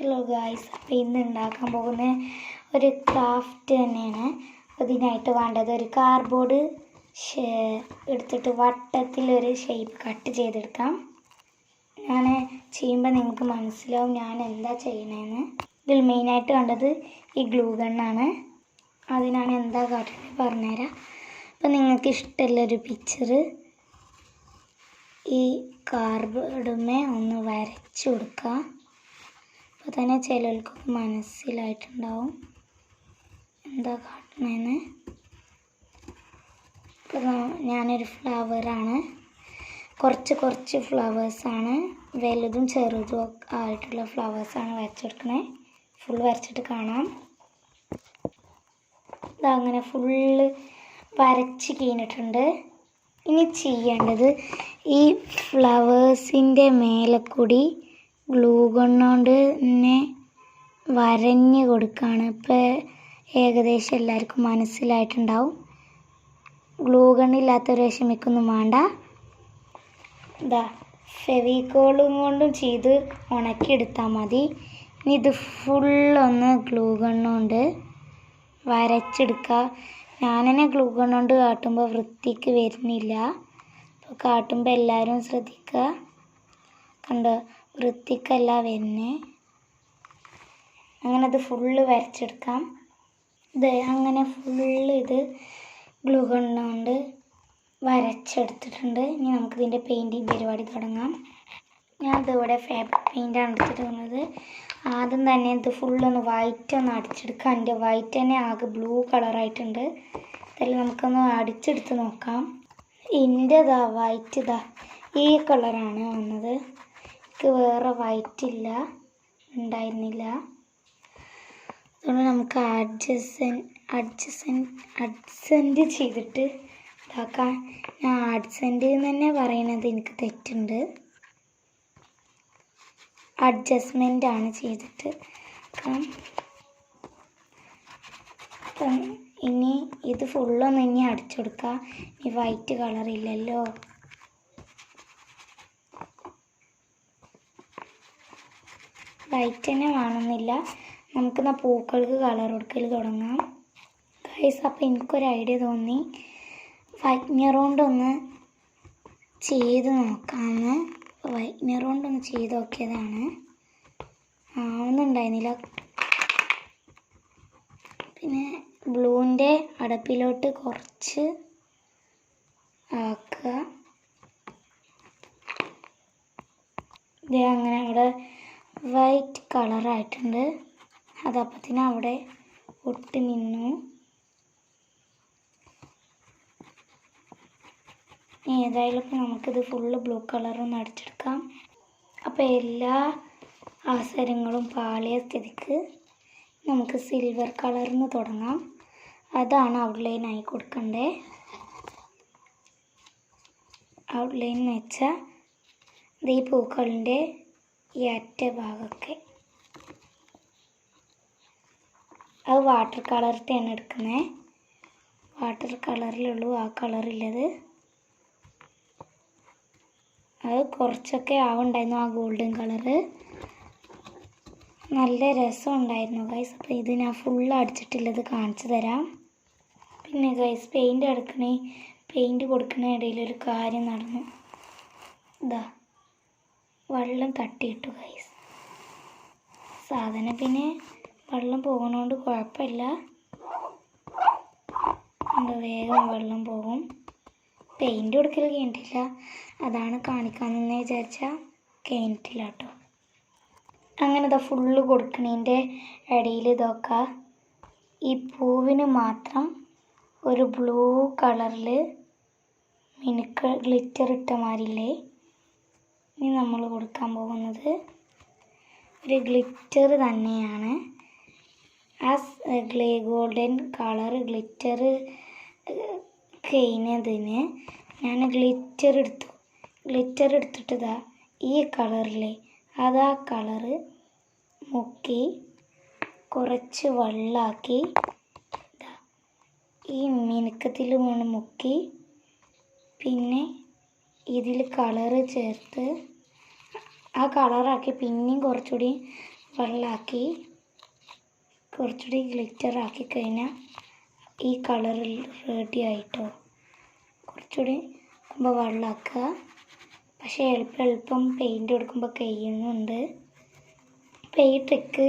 Hello guys അപ്പോൾ ഇന്ന് ഉണ്ടാക്കാൻ പോകുന്ന ഒരു ക്രാഫ്റ്റ് തന്നെയാണ്. അതിനായിട്ട് വേണ്ടത് ഒരു കാർഡ്ബോർഡ് എടുത്തിട്ട് വട്ടത്തിലൊരു ഷേപ്പ് കട്ട് ചെയ്തെടുക്കാം. ഞാൻ ചെയ്യുമ്പോൾ നിങ്ങൾക്ക് മനസ്സിലാവും ഞാൻ എന്താ ചെയ്യണതെന്ന് ഇതിൽ മെയിനായിട്ട് വേണ്ടത് ഈ ഗ്ലൂ ഗണ്ണാണ് അതിനാണ് എന്താ കാട്ടുന്നത് പറഞ്ഞുതരാം. അപ്പം നിങ്ങൾക്ക് ഇഷ്ടമുള്ളൊരു പിക്ചർ ഈ കാർബോർഡുമേ ഒന്ന് വരച്ചു കൊടുക്കുക അപ്പോൾ തന്നെ ചിലർക്കൊക്കെ മനസ്സിലായിട്ടുണ്ടാവും. എന്താ കാട്ടണേന്ന്? ഞാനൊരു ഫ്ലവറാണ്. കുറച്ച് കുറച്ച് ഫ്ലവേഴ്സാണ്. വലുതും ചെറുതും ആയിട്ടുള്ള ഫ്ലവേഴ്സാണ് വരച്ചെടുക്കണേ. ഫുൾ വരച്ചിട്ട് കാണാം. ഇതങ്ങനെ ഫുള്ള് വരച്ച് കഴിഞ്ഞിട്ടുണ്ട്. ഇനി ചെയ്യേണ്ടത് ഈ ഫ്ലവേഴ്സിന്റെ മേലെ കൂടി ഗ്ലൂ കൊണ്ടുകൊണ്ട് തന്നെ വരഞ്ഞ് കൊടുക്കുകയാണ് ഇപ്പോൾ ഏകദേശം എല്ലാവർക്കും മനസ്സിലായിട്ടുണ്ടാവും. ഗ്ലൂ ഗണ്ണില്ലാത്തൊരു വിഷമിക്കൊന്നും വേണ്ട. ഇതാ ഫെവിക്കോളും കൊണ്ടും ചെയ്ത് ഉണക്കിയെടുത്താൽ മതി. ഇനി ഇത് ഫുള്ളൊന്ന് ഗ്ലൂ ഗണ്ണുകൊണ്ട് വരച്ചെടുക്കുക ഞാൻ തന്നെ ഗ്ലൂ ഗണ്ണുകൊണ്ട് കാട്ടുമ്പോൾ വൃത്തിക്ക് വരുന്നില്ല. അപ്പോൾ കാട്ടുമ്പോൾ എല്ലാവരും ശ്രദ്ധിക്കുക കണ്ടോ? വൃത്തിക്കല്ല വരുന്നത് അങ്ങനെ അത് ഫുള്ള് വരച്ചെടുക്കാം. ഇത് അങ്ങനെ ഫുള്ള് ഇത് ഗ്ലൂ കൊണ്ട് വരച്ചെടുത്തിട്ടുണ്ട്. ഇനി നമുക്ക് നമുക്കിതിന്റെ പെയിന്റിങ് പരിപാടി തുടങ്ങാം. ഞാൻ ഇതിവിടെ ഫാബ്രിക് പെയിന്റാണ് എടുത്തിട്ടുള്ളത് ആദ്യം തന്നെ ഇത് ഫുള്ളൊന്ന് വൈറ്റ് ഒന്ന് അടിച്ചെടുക്കാം. എന്റെ വൈറ്റ് തന്നെ ആകെ ബ്ലൂ കളറായിട്ടുണ്ട് ഇതിൽ നമുക്കൊന്ന് അടിച്ചെടുത്ത് നോക്കാം. ഇന്റെതാ വൈറ്റ് ഇതാ ഈ കളറാണ് വന്നത്. എനിക്ക് വേറെ വൈറ്റ് ഇല്ല ഉണ്ടായിരുന്നില്ല. അതുകൊണ്ട് നമുക്ക് അഡ്ജസൻ അഡ്ജസൻ അഡ്സെന്റ് ചെയ്തിട്ട് ഇതാക്കാം. ഞാൻ അഡ്സെന്റ് എന്ന് തന്നെ പറയണത്. എനിക്ക് തെറ്റുണ്ട്. അഡ്ജസ്റ്റ്മെന്റ് ആണ് ചെയ്തിട്ട് ഇനി ഇത് ഫുള്ളൊന്ന് ഇനി അടിച്ചു കൊടുക്കുക ഇനി വൈറ്റ് കളർ വൈറ്റ് തന്നെ വേണമെന്നില്ല. എന്നാൽ പൂക്കൾക്ക് കളർ കൊടുക്കൽ തുടങ്ങാം. ഗൈസ് അപ്പോൾ എനിക്കൊരു ഐഡിയ തോന്നി. വൈറ്റ്നർ കൊണ്ടൊന്ന് ചെയ്ത് നോക്കാമെന്ന് വൈറ്റ്നർ കൊണ്ടൊന്ന് ചെയ്ത് നോക്കിയതാണ്. ആവുന്നുണ്ടായിരുന്നില്ല പിന്നെ ബ്ലൂവിന്റെ അടപ്പിലോട്ട് കുറച്ച് ആക്കുക. ഇത് അങ്ങനെ അവിടെ വൈറ്റ് കളറായിട്ടുണ്ട്. അതപ്പത്തിന് അവിടെ ഒട്ടി നിന്നു. ഏതായാലും ഇപ്പം നമുക്കിത് ഫുള്ള് ബ്ലൂ കളറൊന്ന് അടിച്ചെടുക്കാം. അപ്പോൾ എല്ലാ അവസരങ്ങളും പാളിയ സ്ഥിതിക്ക് നമുക്ക് സിൽവർ കളറിൽ നിന്ന് തുടങ്ങാം. അതാണ് ഔട്ട്ലൈനായി കൊടുക്കണ്ടേ. ഔട്ട്ലൈൻ എന്ന് വെച്ചാൽ ഈ പൂക്കളിന്റെ ഈ അറ്റ ഭാഗമൊക്കെ അത് വാട്ടർ കളറിട്ടാണ് എടുക്കുന്നത് വാട്ടർ കളറിലുള്ളൂ ആ കളറില്ലത് അത് കുറച്ചൊക്കെ ആവുണ്ടായിരുന്നു ആ ഗോൾഡൻ കളറ് നല്ല രസം ഉണ്ടായിരുന്നു ഗൈസ് അപ്പോൾ ഇത് ഞാൻ ഫുൾ അടിച്ചിട്ടുള്ളത് കാണിച്ചു തരാം. പിന്നെ ഗൈസ് പെയിന്റ് എടുക്കണേ. പെയിന്റ് കൊടുക്കണ ഇടയിൽ ഒരു കാര്യം നടന്നു. ഇതാ വെള്ളം തട്ടിയിട്ടു ഗൈസ് സാധനം പിന്നെ വെള്ളം പോകുന്നതുകൊണ്ട് കുഴപ്പമില്ല. എന്താ വേഗം വെള്ളം പോകും. പെയിന്റ് കൊടുക്കൽ കഴിഞ്ഞിട്ടില്ല. അതാണ് കാണിക്കാമെന്ന് വിചാരിച്ചാൽ കഴിഞ്ഞിട്ടില്ല കേട്ടോ അങ്ങനെ ഇതാ ഫുള്ള് കൊടുക്കണതിന്റെ ഇടയിൽ ഇതൊക്കെ. ഈ പൂവിന് മാത്രം ഒരു ബ്ലൂ കളറിൽ മിനുക്ക് ഗ്ലിറ്റർ ഇട്ട മാതിരില്ലേ? ഇനി നമ്മൾ കൊടുക്കാൻ പോകുന്നത് ഒരു ഗ്ലിറ്റർ തന്നെയാണ്. ആസ് ഗ്ലേ ഗോൾഡൻ കളർ ഗ്ലിറ്റർ കഴിഞ്ഞതിന് ഞാൻ ഗ്ലിറ്റർ എടുത്തു. ഗ്ലിറ്റർ എടുത്തിട്ട് ഇതാ ഈ കളറിലെ. അത് ആ കളറ് മുക്കി കുറച്ച് വെള്ളമാക്കി ഈ മിനുക്കത്തിൽ വീണ് മുക്കി. പിന്നെ ഇതിൽ കളറ് ചേർത്ത് ആ കളറാക്കി പിന്നെയും കുറച്ചുകൂടി വെള്ളമാക്കി കുറച്ചുകൂടി ഗ്ലിറ്റർ ആക്കി കഴിഞ്ഞാൽ ഈ കളർ റെഡി ആയിട്ടോ. കുറച്ചുകൂടി ആകുമ്പോൾ വെള്ളമാക്കുക പക്ഷേ എളുപ്പം എളുപ്പം പെയിന്റ് കൊടുക്കുമ്പോൾ കഴിയുന്നുണ്ട്. അപ്പോൾ ഈ ട്രിക്ക്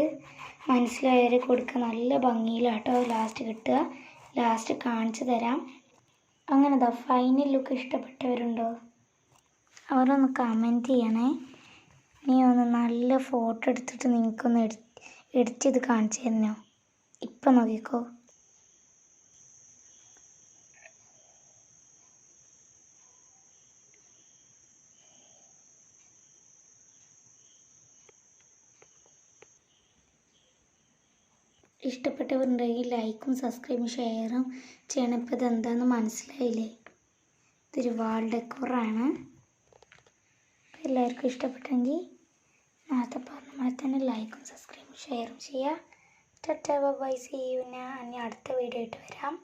മനസ്സിലായവർ കൊടുക്കുക നല്ല ഭംഗിയിലാട്ടോ ലാസ്റ്റ് കിട്ടുക. ലാസ്റ്റ് കാണിച്ചു തരാം. അങ്ങനെ ദാ ഫൈനൽ ലുക്ക് ഇഷ്ടപ്പെട്ടവരുണ്ടോ? അവരൊന്ന് കമന്റ് ചെയ്യണേ. നീ ഒന്ന് നല്ല ഫോട്ടോ എടുത്തിട്ട് നിങ്ങൾക്കൊന്ന് എഡി എഡിറ്റ് ചെയ്ത് കാണിച്ചു തരണോ? ഇപ്പം നോക്കിക്കോ. ഇഷ്ടപ്പെട്ടവരുണ്ടെങ്കിൽ ലൈക്കും സബ്സ്ക്രൈബും ഷെയറും ചെയ്യണം. ഇപ്പോൾ ഇതെന്താണെന്ന് മനസ്സിലായില്ലേ? ഇതൊരു വാൾ ഡെക്കോറാണ് എല്ലാവർക്കും ഇഷ്ടപ്പെട്ടെങ്കിൽ നേരത്തെ പറഞ്ഞ മാതിരി തന്നെ ലൈക്കും സബ്സ്ക്രൈബും ഷെയറും ചെയ്യുക. Tata bye see you. ഞാൻ ഇനി അടുത്ത വീഡിയോ ആയിട്ട് വരാം.